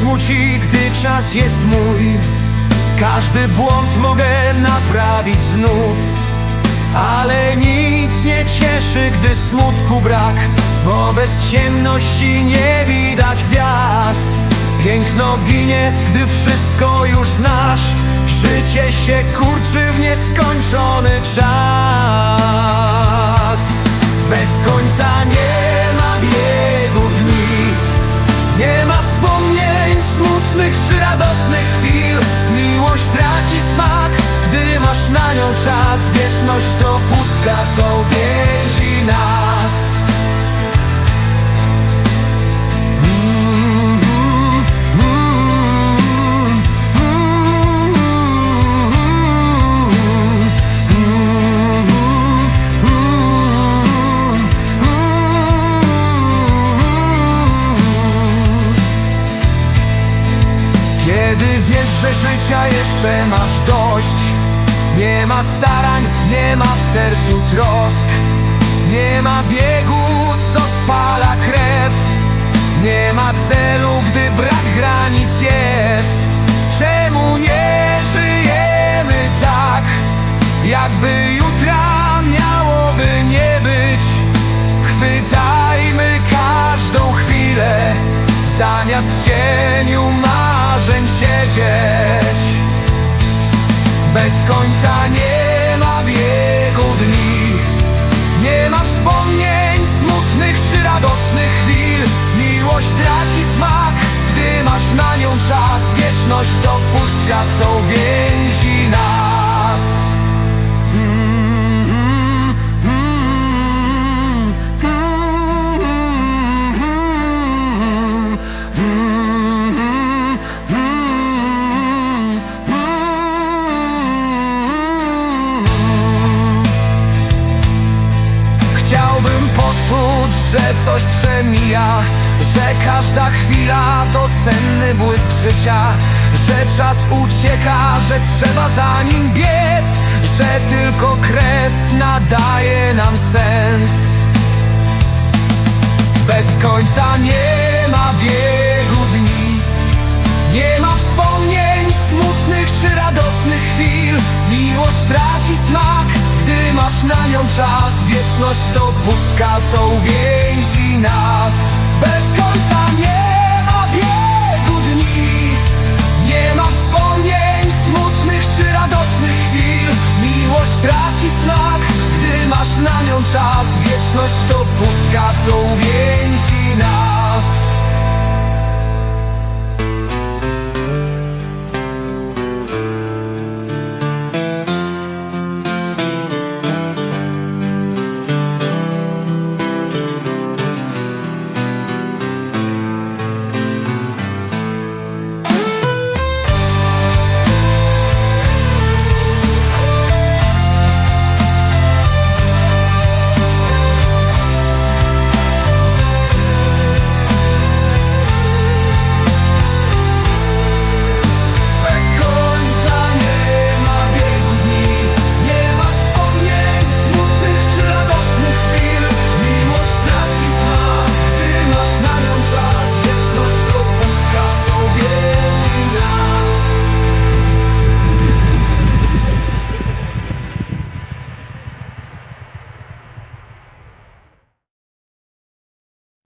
smuci, gdy czas jest mój. Każdy błąd mogę naprawić znów. Ale nic nie cieszy, gdy smutku brak Bo bez ciemności nie widać gwiazd. Piękno ginie, gdy wszystko już znasz. Życie się kurczy w nieskończony czas radosnych chwil. Miłość traci smak, gdy masz na nią czas. Wieczność to pustka, co więzi że życia jeszcze masz dość. Nie ma starań, nie ma w sercu trosk. Nie ma biegu, co spala krew. Nie ma celu, gdy brak granic jest. Czemu nie żyjemy tak, jakby jutra miałoby nie być? Chwytajmy każdą chwilę Zamiast w cieniu marzeń siedzieć. Bez końca nie ma biegu dni. Nie ma wspomnień smutnych czy radosnych chwil. Miłość traci smak, gdy masz na nią czas. Wieczność to pustka, co więzi nas że coś przemija Że każda chwila to cenny błysk życia Że czas ucieka, że trzeba za nim biec Że tylko kres nadaje nam sens. Bez końca nie ma biegu dni Nie ma wspomnień smutnych czy radosnych chwil Miłość traci smak, gdy masz na nią czas Wieczność to pustka, co uwięzi nas. Bez końca nie ma biegu dni. Nie ma wspomnień smutnych czy radosnych chwil. Miłość traci smak, gdy masz na nią czas. Wieczność to pustka, co uwięzi nas.